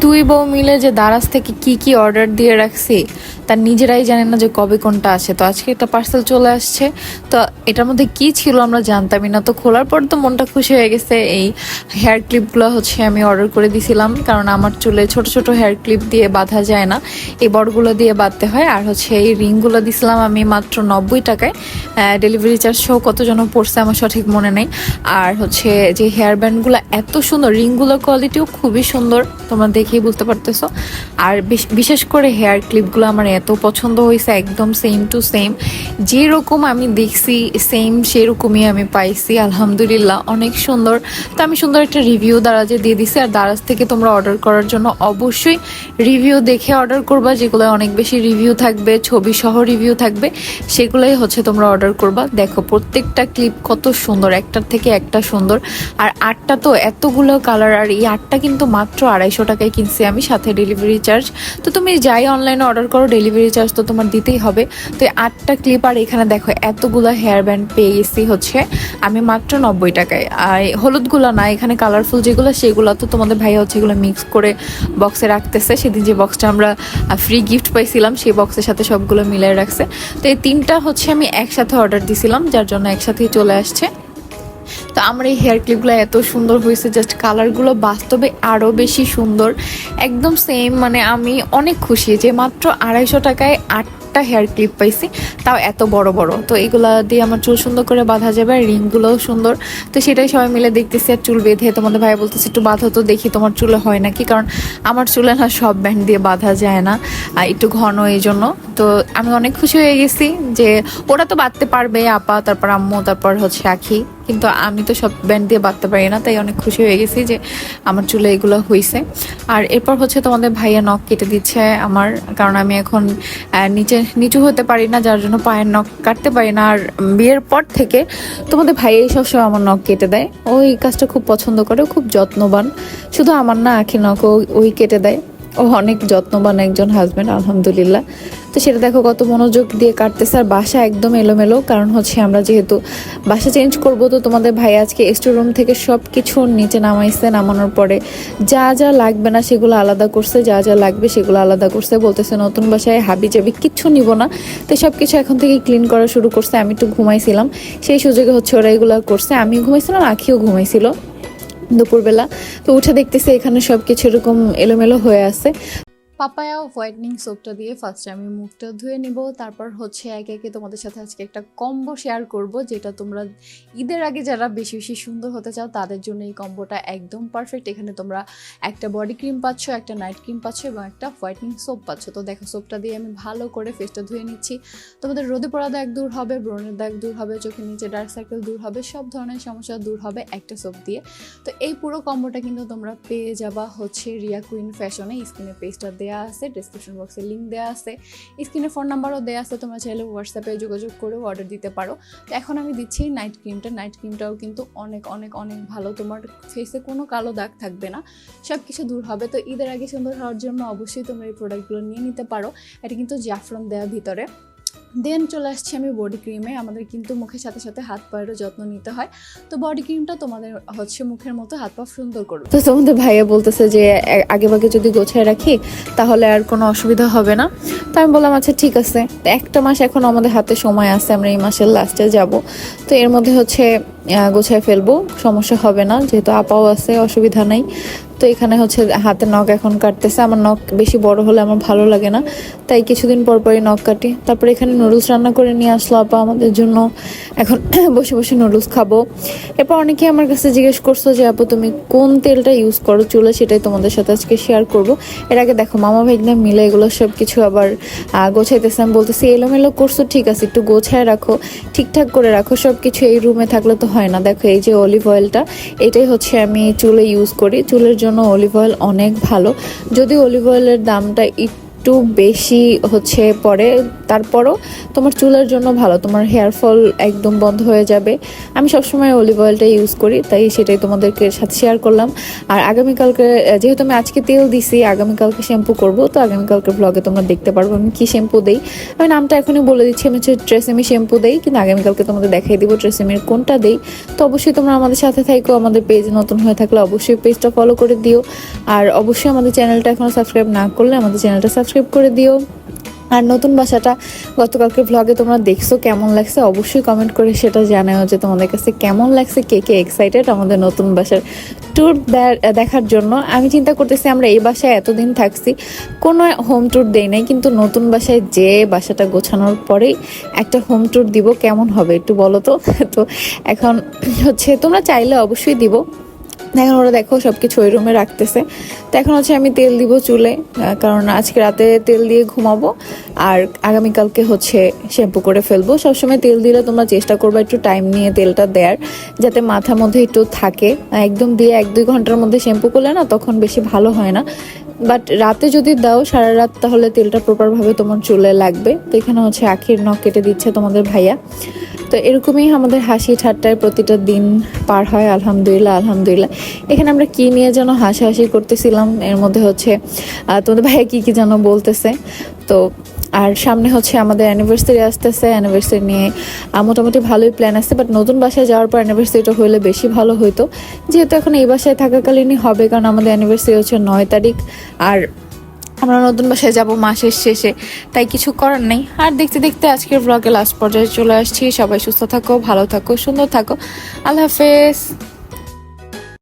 দুই বউ মিলে যে দারাজ থেকে কি কি অর্ডার দিয়ে রাখছি তার নিজেরাই জানে না যে কবে কোনটা আসে তো আজকে একটা পার্সেল চলে আসছে। তো এটার মধ্যে কি ছিল আমরা জানতামই না। তো খোলার পর তো মনটা খুশি হয়ে গেছে। এই হেয়ার ক্লিপগুলো হচ্ছে আমি অর্ডার করে দিছিলাম। কারণ আমার চুলে ছোট ছোট হেয়ার ক্লিপ দিয়ে বাঁধা যায় না। এই বড়গুলো দিয়ে বাঁধতে হয়। আর হচ্ছে এই রিংগুলো দিছিলাম আমি মাত্র নব্বই টাকায়। ডেলিভারি চার্জ সহ কতজন পড়ছে আমার সঠিক মনে নেই। আর হচ্ছে যে হেয়ার ব্যান্ডগুলো এত সুন্দর, রিংগুলোর কোয়ালিটিও খুবই সুন্দর। তোমরা দেখেই বুঝতে পারতেছো। আর বিশেষ করে হেয়ার ক্লিপগুলো আমার এত পছন্দ হয়েছে, একদম সেম টু সেম যেরকম আমি দেখছি সেম সেরকমই আমি পাইছি, আলহামদুলিল্লাহ, অনেক সুন্দর। তো আমি সুন্দর একটা রিভিউ দারাজে দিয়ে দিছি, আর দারাজ থেকে তোমরা অর্ডার করার জন্য অবশ্যই রিভিউ দেখে অর্ডার করবা যেগুলো অনেক বেশি রিভিউ থাকবে ছবি সহ রিভিউ থাকবে, সেগুলোই হচ্ছে তোমরা অর্ডার করবা। দেখো, প্রত্যেকটা ক্লিপ কত সুন্দর, একটার থেকে একটা সুন্দর। আর আটটা তো এতগুলো কালার আর এই আটটা কিন্তু মাত্র আড়াইশো টাকায় কিনছি আমি, সাথে ডেলিভারি চার্জ তো তুমি যাই অনলাইনে অর্ডার করো ডেলিভারি চার্জ তো তোমার দিতেই হবে। তো আটটা ক্লিপ আর এখানে দেখো, এতগুলো হেয়ার ব্যান্ড পেয়ে গেছি হচ্ছে, আমি মাত্র নব্বই টাকায়। আর হলুদগুলো না, এখানে কালারফুল যেগুলো, সেগুলো তো তোমাদের ভাইয়া হচ্ছে এগুলো মিক্স করে বক্সে রাখতেছে। সেদিন যে বক্সটা আমরা ফ্রি গিফট পাইছিলাম, সেই বক্সের সাথে সবগুলো মিলাই রাখছে। তো এই তিনটা হচ্ছে আমি একসাথে অর্ডার দিছিলাম, যার জন্য একসাথেই চলে আসছে। তো আমার এই হেয়ার ক্লিপগুলো এত সুন্দর হয়েছে জাস্ট কালারগুলো বাস্তবে আরও বেশি সুন্দর। একদম সেম মানে আমি অনেক খুশি যে মাত্র আড়াইশো টাকায় আটটা হেয়ার ক্লিপ পাইছি, তাও এত বড় বড়। তো এগুলা দিয়ে আমার চুল সুন্দর করে বাঁধা যাবে আর রিংগুলোও সুন্দর। তো সেটাই সবাই মিলে দেখতেছি আর চুল বেঁধে, তোমাদের ভাই বলতেছে, একটু বাঁধো তো দেখি তোমার চুলে হয় নাকি? কারণ আমার চুলে না সব ব্যান্ড দিয়ে বাঁধা যায় না একটু ঘন এই জন্য। তো আমি অনেক খুশি হয়ে গেছি যে ওরা তো বাঁধতে পারবে, আপা, তারপর আম্মু, তারপর হচ্ছে আখি। কিন্তু আমি তো সব ব্যান্ড দিয়ে বাঁধতে পারি না, তাই অনেক খুশি হয়ে গেছি যে আমার চুলে এগুলো হয়েছে আর এরপর হচ্ছে তোমাদের ভাইয়া নখ কেটে দিচ্ছে আমার, কারণ আমি এখন নিচে নিচু হতে পারি না, যার জন্য পায়ের নখ কাটতে পারি না। আর বিয়ের পর থেকে তোমাদের ভাইয়াই সবসময় আমার নখ কেটে দেয়। ওই কাজটা খুব পছন্দ করে খুব যত্নবান। শুধু আমার না আখি নখ ওই কেটে দেয়। ও অনেক যত্নবান একজন হাজব্যান্ড আলহামদুলিল্লাহ। তো সেটা দেখো কত মনোযোগ দিয়ে কাটতেছে আর বাসা একদম এলোমেলো, কারণ হচ্ছে আমরা যেহেতু বাসা চেঞ্জ করব, তো তোমাদের ভাই আজকে স্টোর রুম থেকে সব কিছু নিচে নামাইছে, নামানোর পরে যা যা লাগবে না সেগুলো আলাদা করছে, যা যা লাগবে সেগুলো আলাদা করছে, বলতেছে নতুন বাসায় হাবি যাবি কিচ্ছু নিব না। তো সব কিছু এখন থেকে ক্লিন করা শুরু করছে, আমি একটু ঘুমাইছিলাম, সেই সুযোগে হচ্ছে ওরা এগুলো করছে আমি ঘুমাইছিলাম, আখিও ঘুমাইছিল। দুপুরবেলা। তো উঠে দেখতেছি এখানে সব কিছু এরকম এলোমেলো হয়ে আছে। পাপায়া হোয়াইটনিং সোপটা দিয়ে ফার্স্টে আমি মুখটা ধুয়ে নিব। তারপর হচ্ছে একে একে তোমাদের সাথে আজকে একটা কম্বো শেয়ার করব, যেটা তোমরা ঈদের আগে যারা বেশি বেশি সুন্দর হতে চাও, তাদের জন্য এই কম্বোটা একদম পারফেক্ট এখানে তোমরা একটা বডি ক্রিম পাচ্ছ, একটা নাইট ক্রিম পাচ্ছ এবং একটা হোয়াইটনিং সোপ পাচ্ছ। তো দেখো, সোপটা দিয়ে আমি ভালো করে ফেসটা ধুয়ে নিচ্ছি। তোমাদের রোদে পড়া দাগ দূর হবে, ব্রণের দাগ দূর হবে, চোখের নিচে ডার্ক সার্কেল দূর হবে, সব ধরনের সমস্যা দূর হবে একটা সোপ দিয়ে। তো এই পুরো কম্বোটা কিন্তু তোমরা পেয়ে যাবা হচ্ছে রিয়া কুইন ফ্যাশনে স্ক্রিনে পেজটা দেওয়া আছে ডিসক্রিপশন বক্সে লিঙ্ক দেওয়া আছে। স্ক্রিনে ফোন নাম্বারও দেওয়া আছে, তোমরা চাইলে হোয়াটসঅ্যাপে যোগাযোগ করে অর্ডার দিতে পারো। এখন আমি দিচ্ছি নাইট ক্রিমটা নাইট ক্রিমটাও কিন্তু অনেক অনেক অনেক ভালো। তোমার ফেসে কোনো কালো দাগ থাকবে না। সব কিছু দূর হবে। তো ঈদের আগে সুন্দর হওয়ার জন্য অবশ্যই তোমরা এই প্রোডাক্টগুলো নিয়ে নিতে পারো। এটা কিন্তু জাফরন দেওয়া ভিতরে। দেন চলে আসছি আমি বডি ক্রিমে আমাদের কিন্তু মুখের সাথে সাথে হাত পায়েরও যত্ন নিতে হয়। তো বডি ক্রিমটা তোমাদের হচ্ছে মুখের মতো হাত পা সুন্দর করবে। তো তোমাদের ভাইয়া বলতেছে যে আগে ভাগে যদি গোছায় রাখি, তাহলে আর কোনো অসুবিধা হবে না। তো আমি বললাম আচ্ছা ঠিক আছে। একটা মাস এখন আমাদের হাতে সময় আছে, আমরা এই মাসের লাস্টে যাব। তো এর মধ্যে হচ্ছে গোছায় ফেলব, সমস্যা হবে না। যেহেতু আপাও আছে, অসুবিধা নাই। তো এখানে হচ্ছে হাতে নখ এখন কাটতেছে। আমার নখ বেশি বড় হলে আমার ভালো লাগে না। তাই কিছুদিন পর পরই নখ কাটি। তারপরে এখানে নুডলস রান্না করে নিয়ে আসলো আপা আমাদের জন্য। এখন বসে বসে নুডলস খাব। এরপর অনেকেই আমার কাছে জিজ্ঞেস করছ যে, আপু, তুমি কোন তেলটা ইউজ করো? চুলে সেটাই তোমাদের সাথে আজকে শেয়ার করব। এর আগে দেখো, মামা ভাইগনা মিলে এগুলো সব কিছু আবার গোছাইতেছে। আমি বলতেছি, এলোমেলো করছ, ঠিক আছে, একটু গোছায় রাখো, ঠিকঠাক করে রাখো। সব কিছু এই রুমে থাকলে তো হয় না। দেখো, এই যে অলিভ অয়েলটা এটাই হচ্ছে আমি চুলে ইউজ করি। চুলের জন্য অলিভ অয়েল অনেক ভালো। যদি অলিভ অয়েলের দামটা একটু একটু বেশি হচ্ছে পরে, তারপরও তোমার চুলের জন্য ভালো, তোমার হেয়ার ফল একদম বন্ধ হয়ে যাবে। আমি সবসময় অলিভ অয়েলটা ইউজ করি, তাই সেটাই তোমাদেরকে সাথে শেয়ার করলাম। আর আগামীকালকে যেহেতু আমি আজকে তেল দিছি, আগামীকালকে শ্যাম্পু করব, তো আগামীকালকে ব্লগে তোমরা দেখতে পারব আমি কী শ্যাম্পু দেই। আমি নামটা এখনই বলে দিচ্ছি, আমি হচ্ছে ট্রেসেমি শ্যাম্পু দেই, কিন্তু আগামীকালকে তোমাদের দেখাই দিব ট্রেসেমির কোনটা দেই। তো অবশ্যই তোমরা আমাদের সাথে থাকো, আমাদের পেজ নতুন হয়ে থাকলে অবশ্যই পেজটা ফলো করে দিও। আর অবশ্যই আমাদের চ্যানেলটা এখনও সাবস্ক্রাইব না করলে আমাদের চ্যানেলটা সাবস্ক্রাইব করে দিও। আর নতুন বাসাটা গতকালকে ভ্লগে তোমরা দেখছ কেমন লাগছে অবশ্যই কমেন্ট করে সেটা জানাও যে তোমাদের কাছে কেমন লাগছে, কে কে এক্সাইটেড আমাদের নতুন বাসার ট্যুর দেখার জন্য। আমি চিন্তা করতেছি আমরা এই বাসায় এতদিন থাকছি, কোনো হোম ট্যুর দেই নাই, কিন্তু নতুন বাসায় যে বাসাটা গোছানোর পরেই একটা হোম ট্যুর দিব, কেমন হবে একটু বলো তো? তো এখন হচ্ছে তোমরা চাইলে অবশ্যই দিব। এখন ওরা দেখো সব কিছু ওই রুমে রাখতেছে। তো এখন হচ্ছে আমি তেল দিব চুলে কারণ আজকে রাতে তেল দিয়ে ঘুমাবো, আর আগামীকালকে হচ্ছে শ্যাম্পু করে ফেলব। সবসময় তেল দিলে তোমরা চেষ্টা করবে একটু টাইম নিয়ে তেলটা দেওয়ার যাতে মাথার মধ্যে একটু থাকে। একদম দিয়ে এক দুই ঘণ্টার মধ্যে শ্যাম্পু করলে না তখন বেশি ভালো হয় না। বাট রাতে যদি দাও, সারা রাত তাহলে তেলটা প্রপারভাবে তোমার চুলে লাগবে। তো এখানে হচ্ছে আখির নখ কেটে দিচ্ছে তোমাদের ভাইয়া। তো এরকমই আমাদের হাসি ঠাট্টায় প্রতিটা দিন পার হয়, আলহামদুলিল্লাহ আলহামদুলিল্লাহ। এখানে আমরা কি নিয়ে যেন হাসাহাসি করতেছিলাম, এর মধ্যে হচ্ছে তোমাদের ভাইয়া কি কি যেন বলতেছে। তো আর সামনে হচ্ছে আমাদের অ্যানিভার্সারি আসতেছে অ্যানিভার্সারি নিয়ে মোটামুটি ভালোই প্ল্যান আছে বাট নতুন বাসায় যাওয়ার পর অ্যানিভার্সারিটা হলে বেশি ভালো হতো যেহেতু এখন এই বাসায় থাকাকালীনই হবে, কারণ আমাদের অ্যানিভার্সারি হচ্ছে নয় তারিখ, আর আমরা নতুন বাসায় যাব মাসের শেষে, তাই কিছু করার নেই। আর দেখতে দেখতে আজকের ব্লগে লাস্ট পর্যায়ে চলে আসছি। সবাই সুস্থ থাকো, ভালো থাকো, সুন্দর থাকো। আল্লাহ হাফেজ।